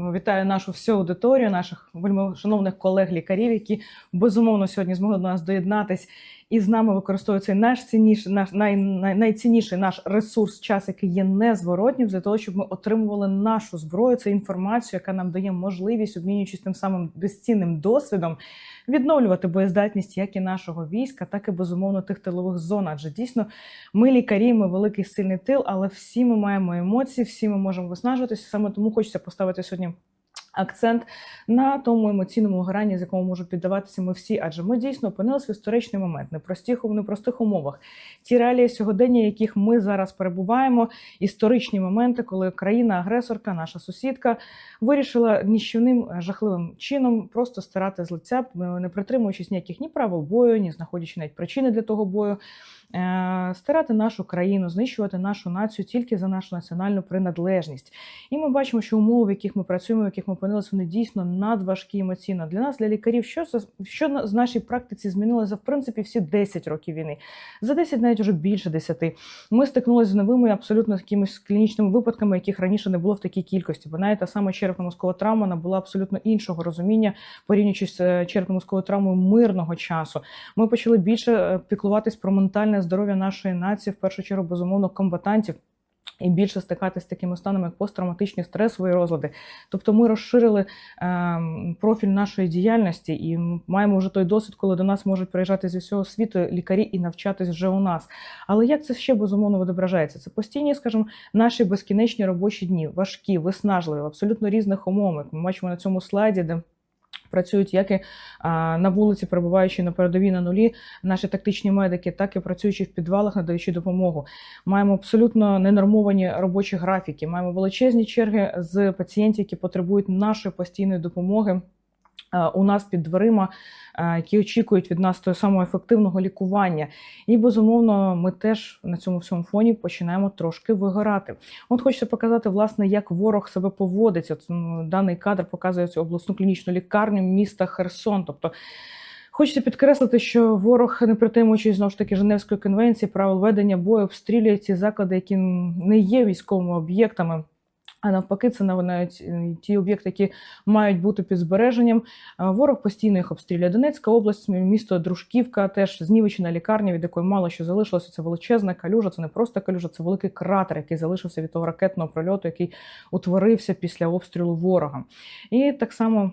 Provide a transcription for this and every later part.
вітаю нашу всю аудиторію, наших вельми шановних колег-лікарів, які безумовно сьогодні змогли до нас доєднатись і з нами використовують цей наш цінніший, наш най, най, найцінніший наш ресурс, час, який є незворотнім, для того, щоб ми отримували нашу зброю, це інформацію, яка нам дає можливість, обмінюючись тим самим безцінним досвідом, відновлювати боєздатність як і нашого війська, так і безумовно тих тилових зон. Адже дійсно ми лікарі, ми великий сильний тил, але всі ми маємо емоції, всі ми можемо виснажуватися. Саме тому хочеться поставити сьогодні. Акцент на тому емоційному гранні, з якому можуть піддаватися ми всі, адже ми дійсно опинилися в історичний момент, непростих в непростих умовах. Ті реалії сьогодення, яких ми зараз перебуваємо, історичні моменти, коли країна-агресорка, наша сусідка, вирішила ніщівним жахливим чином просто стирати з лиця, не притримуючись ніяких ні правил бою, ні знаходячи навіть причини для того бою. Е, Стирати нашу країну, знищувати нашу націю тільки за нашу національну приналежність. І ми бачимо, що умови, в яких ми працюємо, в яких ми опинилися, вони дійсно надважкі емоційно. Для нас, для лікарів, що що з нашій практиці змінилося в принципі всі 10 років війни. За 10, навіть вже більше 10. Ми стикнулися з новими абсолютно якимись клінічними випадками, яких раніше не було в такій кількості. Бо навіть та сама черепно-мозкова травма набула абсолютно іншого розуміння, порівнюючи з е, черепно-мозковою травмою мирного часу. Ми почали більше е, піклуватись про ментальне здоров'я нашої нації, в першу чергу, безумовно, комбатантів. І більше стикатися з такими станами, як посттравматичні стресові розлади. Тобто ми розширили ем, профіль нашої діяльності і маємо вже той досвід, коли до нас можуть приїжджати зі всього світу лікарі і навчатись вже у нас. Але як це ще безумовно відображається? Це постійні, скажімо, наші безкінечні робочі дні, важкі, виснажливі, в абсолютно різних умовах. Ми бачимо на цьому слайді, де працюють як і на вулиці, перебуваючи на передовій на нулі, наші тактичні медики, так і працюючи в підвалах, надаючи допомогу. Маємо абсолютно ненормовані робочі графіки. Маємо величезні черги з пацієнтів, які потребують нашої постійної допомоги. Е, У нас під дверима, е, які очікують від нас того самого ефективного лікування, і безумовно, ми теж на цьому всьому фоні починаємо трошки вигорати. От хочеться показати, власне, як ворог себе поводить. От, м, даний кадр показує цю обласну клінічну лікарню міста Херсон. Тобто Хочеться підкреслити, що ворог, не притримуючись знову ж таки Женевської конвенції, правил ведення бою, обстрілює ці заклади, які не є військовими об'єктами. А навпаки, це навіть е, ті об'єкти, які мають бути під збереженням. Ворог постійно їх обстрілює. Донецька область, місто Дружківка, теж знівечена лікарня, від якої мало що залишилося. Це величезна калюжа. Це не просто калюжа, це великий кратер, який залишився від того ракетного прольоту, який утворився після обстрілу ворога. І так само.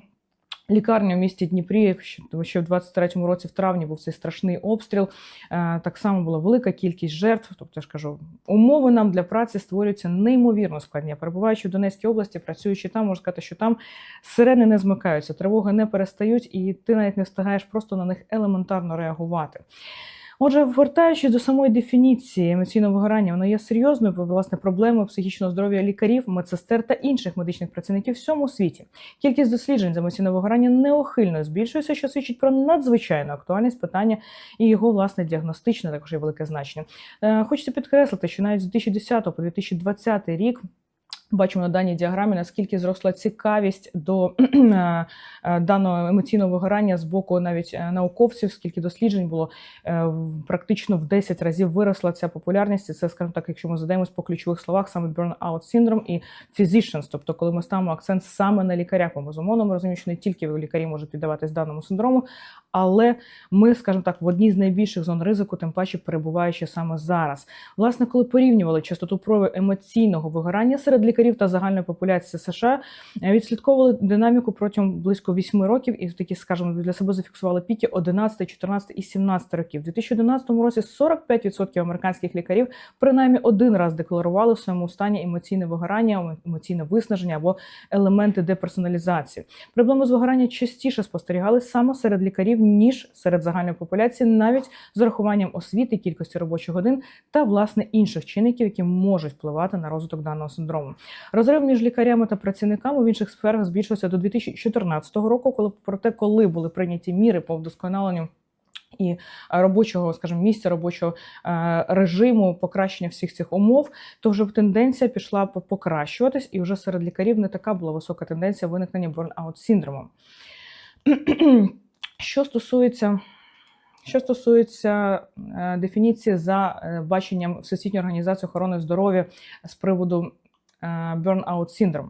Лікарня в місті Дніпрі, що- в 23-му році в травні був цей страшний обстріл. Е, Так само була велика кількість жертв. Тобто, я ж кажу, умови нам для праці створюються неймовірно складні. Перебуваючи в Донецькій області, працюючи там, можу сказати, що там сирени не змикаються, тривоги не перестають, і ти навіть не встигаєш просто на них елементарно реагувати. Отже, вертаючись до самої дефініції емоційного вигорання, воно є серйозною власне проблемою психічного здоров'я лікарів, медсестер та інших медичних працівників в всьому світі. Кількість досліджень з емоційного вигорання неохильно збільшується, що свідчить про надзвичайну актуальність питання і його власне діагностичне також є велике значення. Е, Хочеться підкреслити, що навіть з 2010 по 2020 рік. Бачимо на даній діаграмі, наскільки зросла цікавість до е, е, даного емоційного вигорання з боку навіть е, науковців, скільки досліджень було практично в 10 разів виросла ця популярність. Це, скажімо так, якщо ми задаємось по ключових словах, саме burnout syndrome і physicians, тобто коли ми ставимо акцент саме на лікарях, бо безумовно ми розуміємо, що не тільки лікарі можуть піддаватись даному синдрому, але ми, скажімо так, в одній з найбільших зон ризику, тим паче перебуваючи саме зараз. Власне, коли порівнювали частоту прояву емоційного вигорання серед лікарів та загальної популяції США, е, відслідковували динаміку протягом близько 8 років і такі, скажімо, для себе зафіксували піки 11, 14 і 17 років. У 2011 році 45% американських лікарів принаймні один раз декларували в своєму стані емоційне вигорання, емоційне виснаження або елементи деперсоналізації. Проблеми з вигоранням частіше спостерігались саме серед лікарів ніж серед загальної популяції, навіть з урахуванням освіти, кількості робочих годин та власне інших чинників, які можуть впливати на розвиток даного синдрому. Розрив між лікарями та працівниками в інших сферах збільшився до 2014 року, коли проте, коли були прийняті міри по вдосконаленню. І е, робочого, скажімо, місця робочого е, режиму, покращення всіх цих умов, то вже тенденція пішла покращуватись, і вже серед лікарів не така була висока тенденція виникнення burnout синдрому. Що стосується що стосується е, дефініції за баченням Всесвітньої організації охорони здоров'я з приводу burnout syndrome.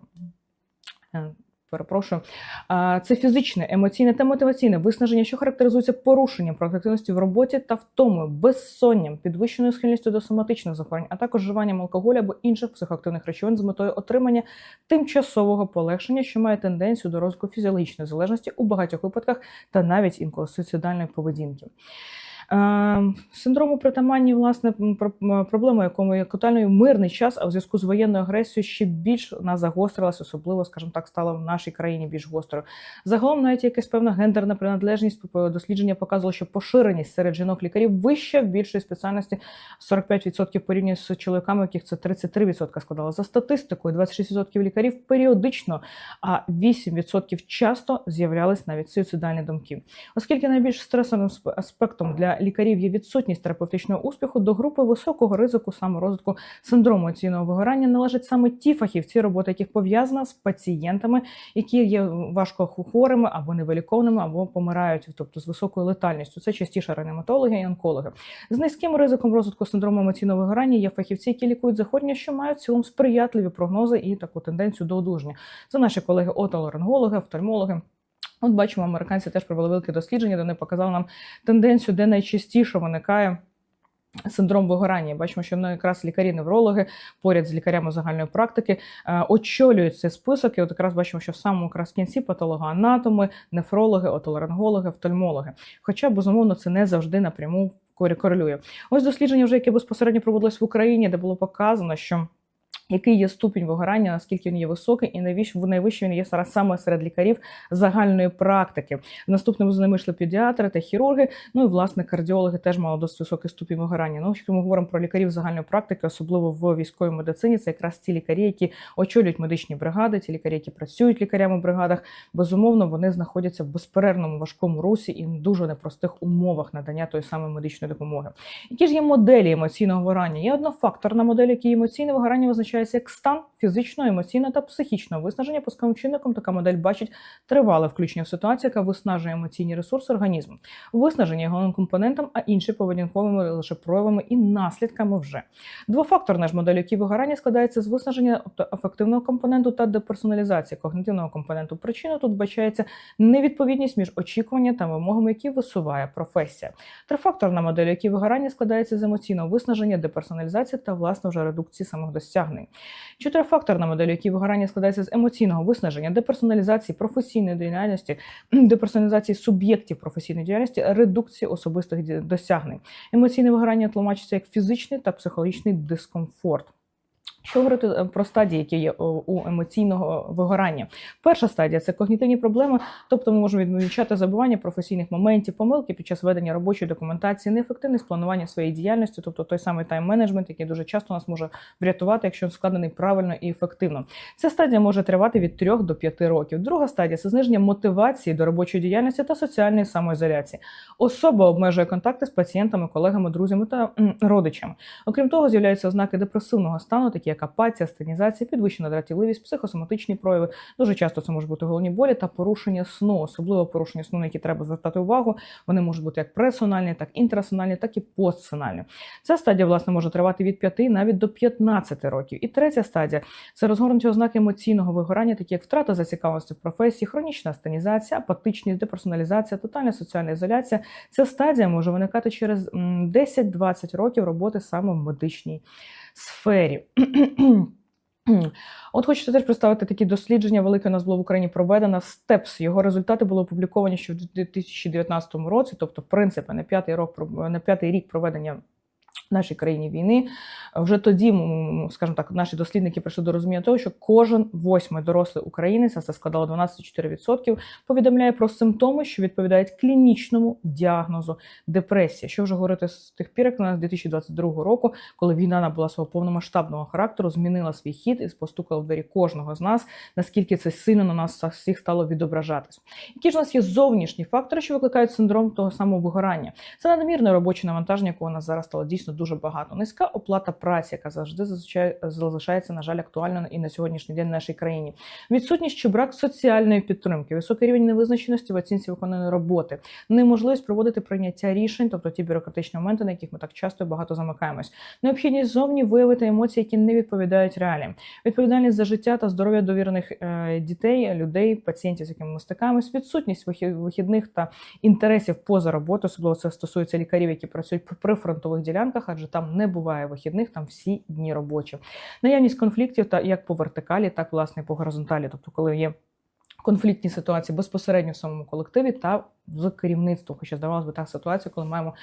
Е, Перепрошую, це фізичне, емоційне та мотиваційне виснаження, що характеризується порушенням продуктивності в роботі та втомою, безсонням, підвищеною схильністю до соматичних захворювань, а також вживанням алкоголю або інших психоактивних речовин з метою отримання тимчасового полегшення, що має тенденцію до розвитку фізіологічної залежності у багатьох випадках та навіть інколи суїцидальної поведінки. Е, Синдрому притаманні, власне, про- проблема, якому є тотальний мирний час, а в зв'язку з воєнною агресією ще більш вона загострилась, особливо, скажімо так, стала в нашій країні більш гострою. Загалом, навіть якась певна гендерна приналежність дослідження показувало, що поширеність серед жінок-лікарів вища в більшої спеціальності 45% порівняно з чоловіками, яких це 33% складало. За статистикою, 26% лікарів періодично, а 8% часто з'являлись навіть суїцидальні думки. Оскільки найбільш стресовим аспектом для лікарів є відсутність терапевтичного успіху, до групи високого ризику саморозвитку синдрому емоційного вигорання належать саме ті фахівці, робота яких пов'язана з пацієнтами, які є важко хворими або невилікованими, або помирають, тобто з високою летальністю. Це частіше реаніматологи і онкологи. З низьким ризиком розвитку синдрому емоційного вигорання є фахівці, які лікують захворювання, що мають в цілому сприятливі прогнози і таку тенденцію до одужання. Це наші колеги отоларингологи, офтальмологи. От бачимо, американці теж провели велике дослідження, де вони показали нам тенденцію, де найчастіше виникає. Синдром вигорання. Бачимо, що ну, якраз лікарі-неврологи поряд з лікарями загальної практики е, очолюють цей список. І от якраз бачимо, що в самому якраз кінці патологоанатоми, нефрологи, отоларингологи, офтальмологи. Хоча, безумовно, це не завжди напряму корелює. Ось дослідження, вже яке безпосередньо проводилось в Україні, де було показано, що який є ступінь вигорання, наскільки він є високий, і найвищий, найвищий він є зараз саме серед лікарів загальної практики. Наступними за ними йшли педіатри та хірурги. Ну і власне кардіологи теж мали досить високий ступінь вигорання. Ну, якщо ми говоримо про лікарів загальної практики, особливо в військовій медицині, це якраз ті лікарі, які очолюють медичні бригади, ті лікарі, які працюють лікарями в бригадах. Безумовно, вони знаходяться в безперервному важкому русі і в дуже непростих умовах надання тої самої медичної допомоги. Які ж є моделі емоційного вигорання? Є однофакторна модель, якій емоційне вигорання визначається як стан фізичного, емоційного та психічного виснаження. Пусковим чинником така модель бачить тривале включення в ситуацію, яка виснажує емоційні ресурси організму. Виснаження головним компонентом, а інші поведінковими лише проявами і наслідками вже. Двофакторна ж модель, які вигорання складається з виснаження тобто афективного компоненту та деперсоналізації когнитивного компоненту. Причиною тут бачається невідповідність між очікуванням та вимогами, які висуває професія. Трифакторна модель, які вигорання складається з емоційного виснаження, деперсоналізації та власне вже редукції самих досягнень. Чотирифакторна модель, які вигорання складається з емоційного виснаження, деперсоналізації професійної діяльності, деперсоналізації суб'єктів професійної діяльності, редукції особистих досягнень. Емоційне вигорання тлумачиться як фізичний та психологічний дискомфорт. Що говорити е, про стадії, які є у емоційного вигорання? Перша стадія це когнітивні проблеми, тобто ми можемо відмічати забування професійних моментів, помилки під час ведення робочої документації, неефективність планування своєї діяльності, тобто той самий тайм-менеджмент, який дуже часто нас може врятувати, якщо він складений правильно і ефективно. Ця стадія може тривати від 3 до 5 років. Друга стадія це зниження мотивації до робочої діяльності та соціальної самоізоляції. Особа обмежує контакти з пацієнтами, колегами, друзями та родичами. Окрім того, з'являються ознаки депресивного стану, такі як апатія, стенізація, підвищена дратівливість, психосоматичні прояви. Дуже часто це можуть бути головні болі та порушення сну, особливо порушення сну, на які треба звертати увагу. Вони можуть бути як пресональні, так інтрасональні, так і постсональні. Ця стадія, власне, може тривати від 5 навіть до 15 років. І третя стадія це розгорнуті ознаки емоційного вигорання, такі як втрата зацікавленості в професії, хронічна астенізація, апатичність, деперсоналізація, тотальна соціальна ізоляція. Ця стадія може виникати через м, 10-20 років роботи саме в медичній сфері. От хочеться теж представити такі дослідження. Велике у нас було в Україні проведено СТЕПС. Його результати були опубліковані ще в 2019 році, тобто, в принципі, не п'ятий рік проведення. Нашій країні війни вже тоді, скажімо так, наші дослідники прийшли до розуміння того, що кожен восьмий дорослий українець, а це складало 12,4%, повідомляє про симптоми, що відповідають клінічному діагнозу депресія. Що вже говорити з тих пір, як на 2022 року, коли війна набула свого повномасштабного характеру, змінила свій хід і постукала в двері кожного з нас, наскільки це сильно на нас всіх стало відображатись. Які ж у нас є зовнішні фактори, що викликають синдром того самого вигорання? Це надмірне робоче навантаження, якого у нас зараз стало дійсно дуже багато. Низька оплата праці, яка завжди зазвичай залишається, на жаль, актуальною і на сьогоднішній день в нашій країні. Відсутність чи брак соціальної підтримки, високий рівень невизначеності в оцінці виконаної роботи, неможливість проводити прийняття рішень, тобто ті бюрократичні моменти, на яких ми так часто і багато замикаємось. Необхідність зовні виявити емоції, які не відповідають реаліям. Відповідальність за життя та здоров'я довірених е, дітей, людей, пацієнтів, з якими ми стикаємось, відсутність вихі- вихідних та інтересів поза роботою, особливо це стосується лікарів, які працюють при фронтових ділянках, адже там не буває вихідних, там всі дні робочі. Наявність конфліктів та як по вертикалі, так власне і по горизонталі, тобто коли є. Конфліктні ситуації безпосередньо в самому колективі та з керівництвом. Хоча здавалося б так ситуація, коли маємо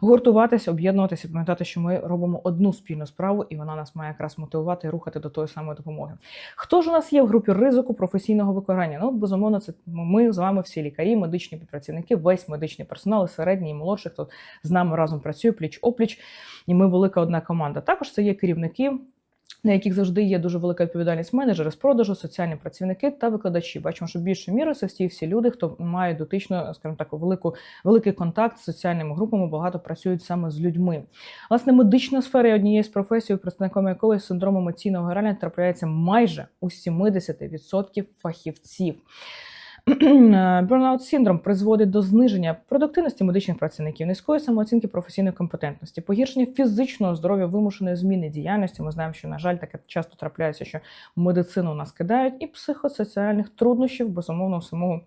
гуртуватися, об'єднуватися, пам'ятати, що ми робимо одну спільну справу, і вона нас має якраз мотивувати і рухати до тої самої допомоги. Хто ж у нас є в групі ризику професійного виконання? Ну, безумовно, це ми з вами всі лікарі, медичні працівники, весь медичний персонал, середній і молодший, хто з нами разом працює пліч опліч, і ми велика одна команда. Також це є керівники. На яких завжди є дуже велика відповідальність менеджери з продажу, соціальні працівники та викладачі. Бачимо, що більше мірою це всі всі люди, хто має дотично, скажімо так, велику великий контакт з соціальними групами, багато працюють саме з людьми. Власне, медична сфера є однією з професій, представником якої з синдромом емоційного вигорання трапляється майже у 70% фахівців. Burnout синдром призводить до зниження продуктивності медичних працівників, низької самооцінки професійної компетентності, погіршення фізичного здоров'я, вимушеної зміни діяльності. Ми знаємо, що на жаль, таке часто трапляється, що медицину у нас кидають, і психосоціальних труднощів, безумовно, у самого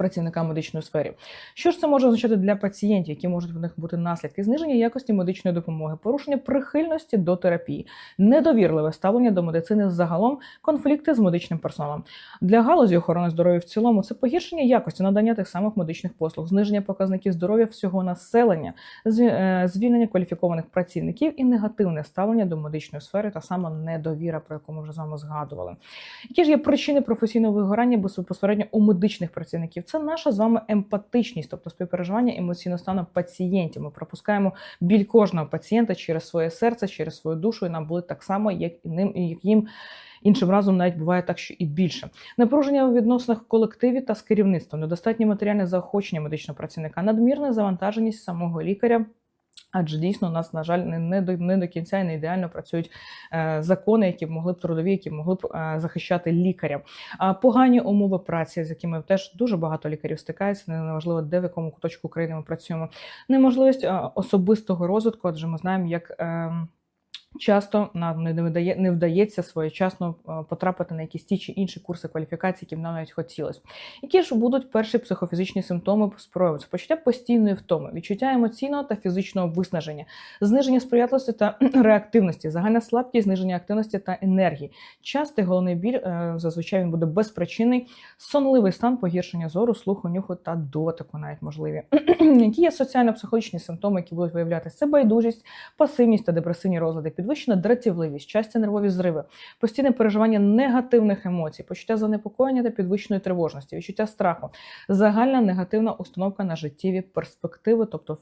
працівника медичної сфери. Що ж це може означати для пацієнтів, які можуть в них бути наслідки зниження якості медичної допомоги, порушення прихильності до терапії, недовірливе ставлення до медицини загалом, конфлікти з медичним персоналом. Для галузі охорони здоров'я в цілому це погіршення якості надання тих самих медичних послуг, зниження показників здоров'я всього населення, е, звільнення кваліфікованих працівників і негативне ставлення до медичної сфери та саме недовіра, про яку ми вже з вами згадували. Які ж є причини професійного вигорання безпосередньо у медичних працівників? Це наша з вами емпатичність, тобто співпереживання емоційного стану пацієнтів. Ми пропускаємо біль кожного пацієнта через своє серце, через свою душу, і нам болить так само, як і ним, і як їм. Іншим разом навіть буває так, що і більше напруження у відносинах колективі та з керівництвом, недостатнє матеріальне заохочення медичного працівника, надмірна завантаженість самого лікаря. Адже дійсно у нас, на жаль, не, не, до, не до кінця і не ідеально працюють е, закони, які б могли б трудові, які могли б е, захищати лікаря. А погані умови праці, з якими теж дуже багато лікарів стикається, неважливо, де в якому куточку України ми працюємо. Неможливість е, особистого розвитку, адже ми знаємо, як. Часто нам не вдає, не вдається своєчасно е, потрапити на якісь ті чи інші курси кваліфікації, які б нам навіть хотілося. Які ж будуть перші психофізичні симптоми спрояву? Це почуття постійної втоми, відчуття емоційного та фізичного виснаження, зниження сприятливості та реактивності, загальна слабкість, зниження активності та енергії. Частий головний біль е, зазвичай він буде безпричинний, сонливий стан, погіршення зору, слуху, нюху та дотику, навіть можливі. Які є соціально-психологічні симптоми, які будуть виявлятися? Це байдужість, пасивність та депресивні розлади, підвищена дратівливість, часті нервові зриви, постійне переживання негативних емоцій, почуття занепокоєння та підвищеної тривожності, відчуття страху, загальна негативна установка на життєві перспективи, тобто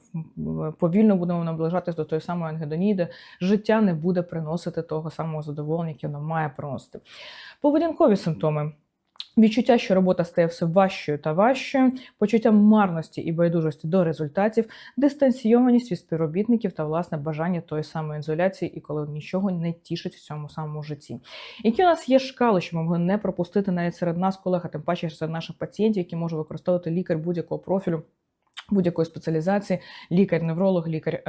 повільно будемо наближатись до тої самої ангедонії, де життя не буде приносити того самого задоволення, яке воно має приносити. Поведінкові симптоми. Відчуття, що робота стає все важчою та важчою, почуття марності і байдужості до результатів, дистанційованість від співробітників та власне бажання тої самої ізоляції, і коли нічого не тішить в цьому самому житті. Які у нас є шкали, що ми могли не пропустити навіть серед нас, колег, а тим паче серед наших пацієнтів, які може використовувати лікар будь-якого профілю. Будь-якої спеціалізації, лікар-невролог, лікар е,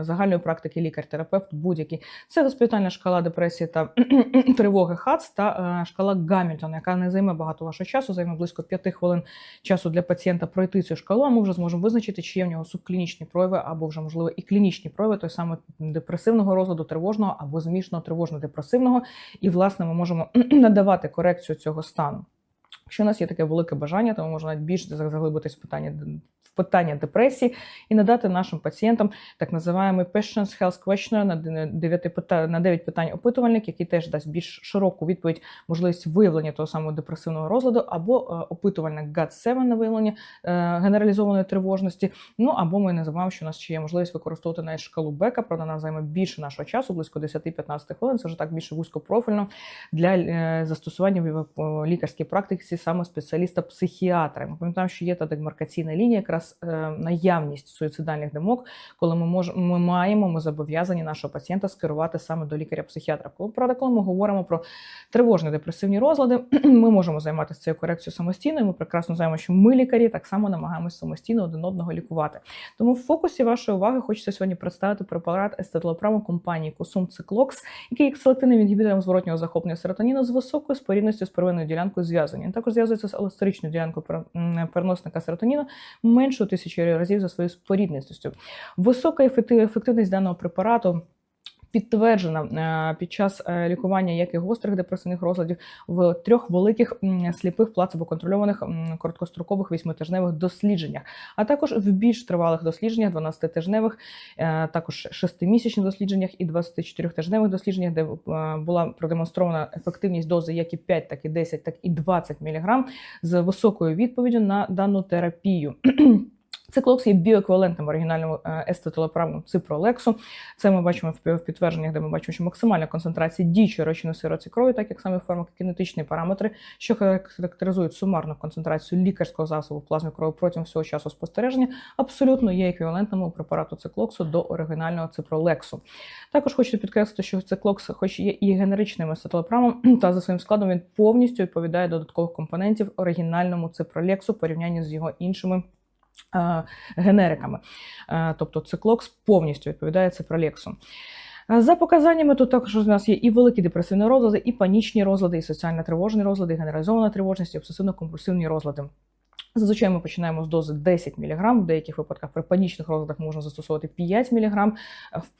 загальної практики, лікар-терапевт, будь-який. Це госпітальна шкала депресії та тривоги ХАЦ та е, шкала Гамільтона, яка не займе багато вашого часу, займе близько 5 хвилин часу для пацієнта пройти цю шкалу. А ми вже зможемо визначити, чи є в нього субклінічні прояви, або вже можливо і клінічні прояви, той саме депресивного розладу, тривожного або змішано тривожно-депресивного. І власне ми можемо надавати корекцію цього стану. Якщо у нас є таке велике бажання, то ми можемо навіть більше заглибитись в питання питання депресії і надати нашим пацієнтам так називаємо Patients Health Questionnaire на 9 питань, на 9 питань опитувальник, який теж дасть більш широку відповідь, можливість виявлення того самого депресивного розладу, або е, опитувальник GAT-7 на виявлення е, генералізованої тривожності. Ну або ми називаємо, що у нас ще є можливість використовувати навіть шкалу Бека, правда, вона займе більше нашого часу, близько 10-15 хвилин. Це вже так більше вузькопрофільно для е, застосування в лікарській практиці саме спеціаліста-психіатра. Ми пам'ятаємо, що є та демаркаційна лінія, якраз е, наявність суїцидальних думок, коли ми можемо, ми маємо, ми зобов'язані нашого пацієнта скерувати саме до лікаря-психіатра. Коли правда, коли ми говоримо про тривожні депресивні розлади, ми можемо займатися цією корекцією самостійно. і Ми прекрасно знаємо, що ми лікарі так само намагаємося самостійно один одного лікувати. Тому в фокусі вашої уваги хочеться сьогодні представити препарат естетилопраму компанії Косум Циклокс, який як селективним інгібітором зворотнього захоплення серотоніну з високою спорідністю з первинною ділянкою зв'язані. Також зв'язується з еластеричною ділянкою переносника серотоніну менше у тисячі разів за своєю спорідністю. Висока ефективність даного препарату. Підтверджена е, під час е, лікування як і гострих депресивних розладів в трьох великих сліпих плацебо-контрольованих короткострокових вісьмитижневих дослідженнях, а також в більш тривалих дослідженнях, 12-тижневих, е, також 6-місячних дослідженнях і 24-тижневих дослідженнях, де була продемонстрована ефективність дози як і 5, так і 10, так і 20 мг з високою відповіддю на дану терапію. Циклокс є біоеквівалентним оригінальному е, ципролексу. Це ми бачимо в підтвердженнях, де ми бачимо, що максимальна концентрація діючої речовини сироці крові, так як саме фармакокінетичні параметри, що характеризують сумарну концентрацію лікарського засобу в плазмі крові протягом всього часу спостереження, абсолютно є еквівалентним у препарату циклоксу до оригінального ципролексу. Також хочу підкреслити, що циклокс, хоч є і генеричним естетилопрамом, та за своїм складом він повністю відповідає додаткових компонентів оригінальному ципролексу порівнянні з його іншими генериками. Е, Тобто циклокс повністю відповідає ципролексу. Е, За показаннями, тут також у нас є і великі депресивні розлади, і панічні розлади, і соціально тривожні розлади, і генералізована тривожність, і обсесивно-компульсивні розлади. Зазвичай ми починаємо з дози 10 мг, в деяких випадках при панічних розладах можна застосовувати 5 мг.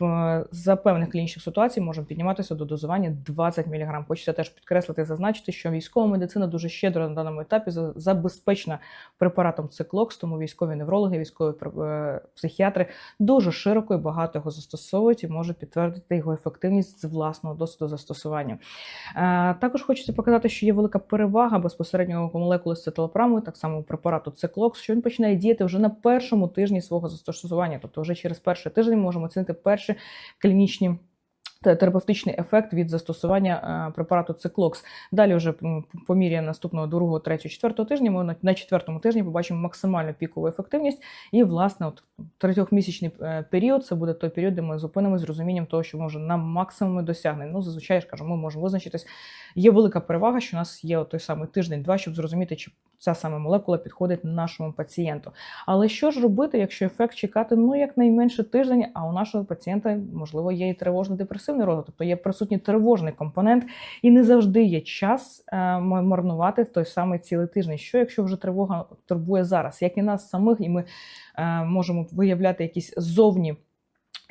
Е, За певних клінічних ситуацій можемо підніматися до дозування 20 мг. Хочеться теж підкреслити і зазначити, що військова медицина дуже щедро на даному етапі забезпечена препаратом циклокс, тому військові неврологи, військові е, психіатри дуже широко і багато його застосовують і можуть підтвердити його ефективність з власного досвіду застосування. Е, Також хочеться показати, що є велика перевага безпосередньо молекули з цитилопрамою, так само у препарату циклокс, що він починає діяти вже на першому тижні свого застосування. Тобто, вже через перший тиждень ми можемо оцінити перші клінічні. те- Терапевтичний ефект від застосування е, препарату циклокс. Далі, вже по мірі наступного другого, третього, четвертого тижня, ми на, четвертому тижні побачимо максимальну пікову ефективність. І, власне, от трьохмісячний е, період це буде той період, де ми зупинимося з розумінням того, що ми вже на максимумі досягнені. Ну, зазвичай я ж кажу, ми можемо визначитись. Є велика перевага, що у нас є той самий тиждень-два, щоб зрозуміти, чи ця саме молекула підходить нашому пацієнту. Але що ж робити, якщо ефект чекати ну якнайменше тиждень, а у нашого пацієнта можливо є і тривожно-депресивний розлад, тобто є присутній тривожний компонент, і не завжди є час е, марнувати той самий цілий тиждень. Що якщо вже тривога турбує зараз, як і нас самих, і ми е, можемо виявляти якісь зовні.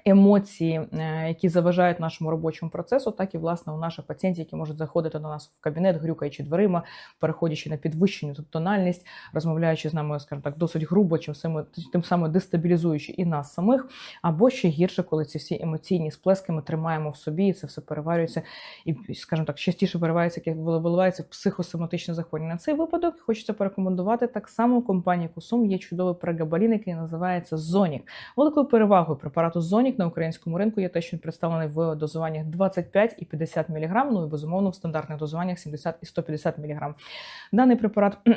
Емоції, е, які заважають нашому робочому процесу, так і власне у наших пацієнтів, які можуть заходити до нас в кабінет, грюкаючи дверима, переходячи на підвищену тональність, розмовляючи з нами, скажімо так, досить грубо, чим саме тим самим дестабілізуючи і нас самих, або ще гірше, коли ці всі емоційні сплески ми тримаємо в собі, і це все переварюється, і, скажімо так, частіше виривається, як виливається в психосоматичне захворювання. На цей випадок хочеться порекомендувати так само компанії Кусум є чудовий прегабалін, який називається Зонік. Великою перевагою препарату Зонік на українському ринку є те, що він представлений в дозуваннях 25 і 50 мг, ну і безумовно в стандартних дозуваннях 70 і 150 мг. Даний препарат.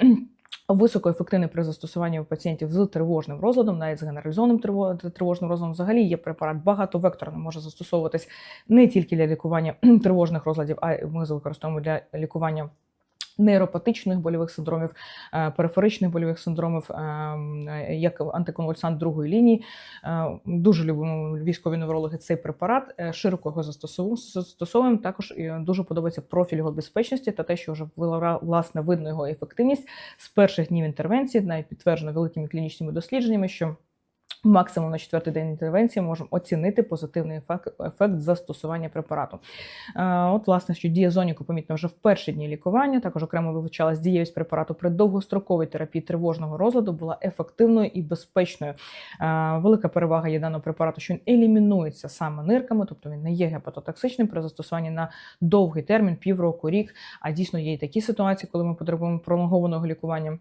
Високоефективний при застосуванні у пацієнтів з тривожним розладом, навіть з генералізованим триво- тривожним розладом, взагалі є препарат багатовекторний, може застосовуватись не тільки для лікування тривожних розладів, а ми використовуємо для лікування нейропатичних больових синдромів, е, периферичних больових синдромів, е, е, як антиконвульсант другої лінії. Дуже любимо військові неврологи цей препарат. Широко його застосовуємо. Також дуже подобається профіль його безпечності та те, що вже вла- власне видно його ефективність з перших днів інтервенції, навіть підтверджено великими клінічними дослідженнями, що Максимум на четвертий день інтервенції можемо оцінити позитивний ефект, ефект застосування препарату. Е, От, власне, що дія зоніку помітно вже в перші дні лікування. Також окремо вивчалась дієвість препарату при довгостроковій терапії тривожного розладу була ефективною і безпечною. Е, Велика перевага є даного препарату, що він елімінується саме нирками, тобто він не є гепатотоксичним при застосуванні на довгий термін, півроку, рік. А дійсно є і такі ситуації, коли ми потребуємо пролонгованого лікування.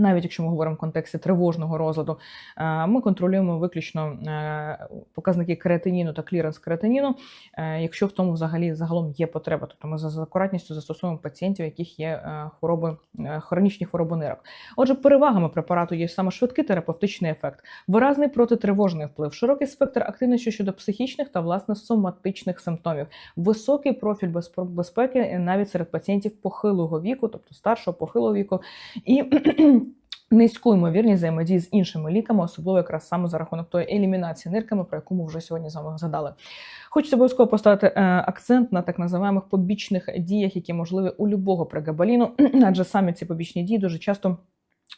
Навіть якщо ми говоримо в контексті тривожного розладу, е, ми контролюємо виключно е, показники креатиніну та кліренс креатиніну, е, якщо в тому взагалі загалом є потреба. Тобто ми за акуратністю застосовуємо пацієнтів, яких є хвороби, хронічні хвороби нирок. Отже, перевагами препарату є саме швидкий терапевтичний ефект, виразний протитривожний вплив, широкий спектр активності щодо психічних та власне соматичних симптомів, високий профіль безпеки навіть серед пацієнтів похилого віку, тобто старшого похилого віку, і низьку ймовірність взаємодії з іншими ліками, особливо якраз саме за рахунок тої елімінації нирками, про яку ми вже сьогодні з вами згадали. Хочеться обов'язково поставити е, акцент на так називаємих побічних діях, які можливі у любого прегабаліну, адже самі ці побічні дії дуже часто.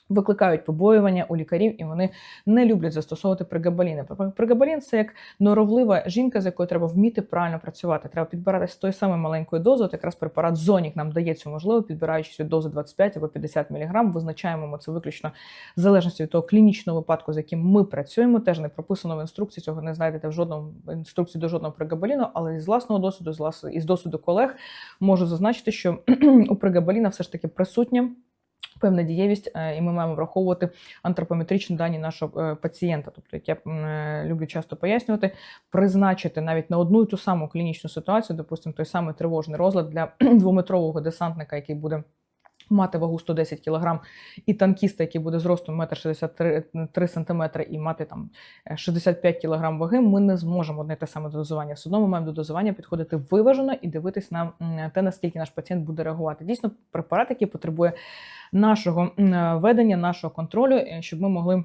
Викликають побоювання у лікарів, і вони не люблять застосовувати прегабаліни. Прегабалін – це як норовлива жінка, з якою треба вміти правильно працювати. Треба підбирати з тої самої маленької дози. От якраз препарат Зонік нам дає цю можливість, підбираючись від дози 25 або 50 мг. Визначаємо ми це виключно в залежності від того клінічного випадку, з яким ми працюємо. Теж не прописано в інструкції. Цього не знайдете в жодному інструкції до жодного прегабаліну, але з власного досвіду, з із досвіду колег можу зазначити, що у прегабаліна все ж таки присутня певна дієвість, е, і ми маємо враховувати антропометричні дані нашого е, пацієнта. Тобто, як я е, люблю часто пояснювати, призначити навіть на одну і ту саму клінічну ситуацію, допустимо, той самий тривожний розлад для двометрового десантника, який буде. Мати вагу 110 кг, і танкіста, який буде зростом 1,63 см і мати там е, 65 кг ваги, ми не зможемо одне те саме дозування. Все одно ми маємо до дозування підходити виважено і дивитись на те, наскільки наш пацієнт буде реагувати. Дійсно, препарат, який потребує нашого ведення, нашого контролю, е, щоб ми могли.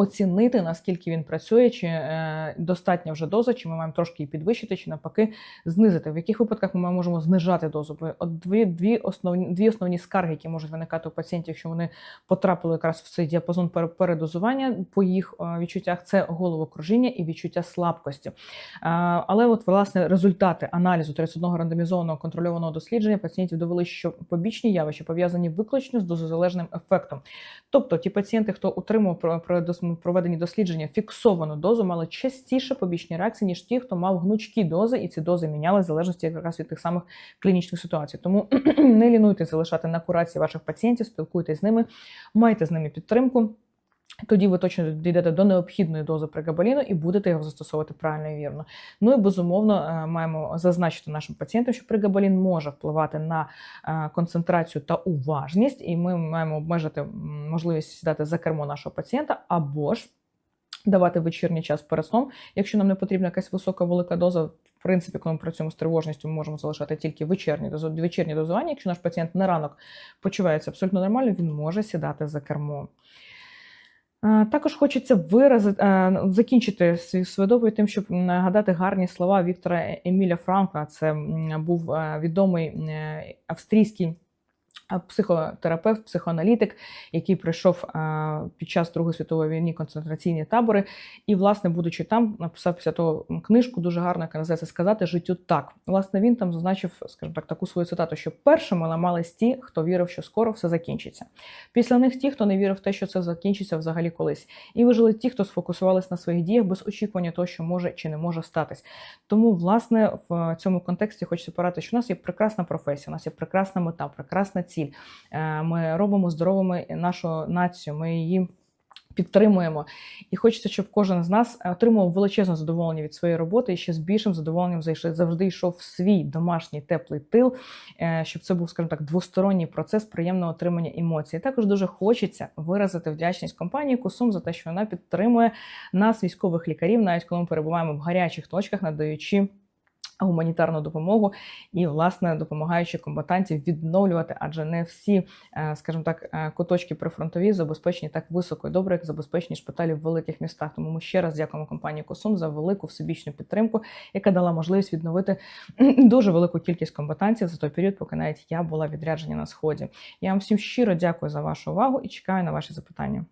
Оцінити наскільки він працює, чи е, достатня вже доза, чи ми маємо трошки її підвищити, чи навпаки знизити. В яких випадках ми можемо знижати дозу? Бо От дві, дві основні дві основні скарги, які можуть виникати у пацієнтів, якщо вони потрапили якраз в цей діапазон передозування, по їх е, відчуттях це головокружіння і відчуття слабкості. Е, Але от власне результати аналізу 31 рандомізованого контрольованого дослідження пацієнтів довели, що побічні явища пов'язані виключно з дозозалежним ефектом. Тобто ті пацієнти, хто отримав про проведені дослідження фіксовану дозу, мали частіше побічні реакції, ніж ті, хто мав гнучкі дози, і ці дози міняли в залежності якраз від тих самих клінічних ситуацій. Тому не лінуйте залишати на курації ваших пацієнтів, спілкуйтесь з ними, майте з ними підтримку. Тоді ви точно дійдете до необхідної дози прегабаліну і будете його застосовувати правильно і вірно. Ну і безумовно е, маємо зазначити нашим пацієнтам, що прегабалін може впливати на е, концентрацію та уважність, і ми маємо обмежити можливість сідати за кермо нашого пацієнта або ж. Давати вечірній час перед сном, якщо нам не потрібна якась висока велика доза. В принципі, коли ми працюємо з тривожністю, ми можемо залишати тільки вечірні дозу- вечірні дозування. Якщо наш пацієнт на ранок почувається абсолютно нормально, він може сідати за кермо. Е, Також хочеться виразити, е, закінчити свій свою тим, щоб нагадати гарні слова Віктора Еміля Франка. Це був е, відомий австрійський психотерапевт, психоаналітик, який прийшов е, під час Другої світової війни концентраційні табори, і, власне, будучи там, написав після того книжку дуже гарно, яка називається Сказати життю так. Власне, він там зазначив, скажімо так, таку свою цитату, що першими ламались ті, хто вірив, що скоро все закінчиться. Після них ті, хто не вірив в те, що це закінчиться взагалі колись. І вижили ті, хто сфокусувались на своїх діях без очікування того, що може чи не може статись. Тому, власне, в цьому контексті хочеться порадити, що у нас є прекрасна професія, у нас є прекрасна мета, прекрасна ціль. Е, Ми робимо здоровими нашу націю, ми її. Підтримуємо, і хочеться, щоб кожен з нас отримував величезне задоволення від своєї роботи і ще з більшим задоволенням завжди йшов в свій домашній теплий тил, е, щоб це був, скажімо так, двосторонній процес приємного отримання емоцій. Також дуже хочеться виразити вдячність компанії Кусум за те, що вона підтримує нас, військових лікарів, навіть коли ми перебуваємо в гарячих точках, надаючи. Гуманітарну допомогу і, власне, допомагаючи комбатантів відновлювати, адже не всі, е, скажімо так, е, куточки прифронтові забезпечені так високо і добре, як забезпечені шпиталі в великих містах. Тому ми ще раз дякуємо компанії Косум за велику всебічну підтримку, яка дала можливість відновити дуже велику кількість комбатантів за той період, поки навіть я була відряджена на сході. Я вам всім щиро дякую за вашу увагу і чекаю на ваші запитання.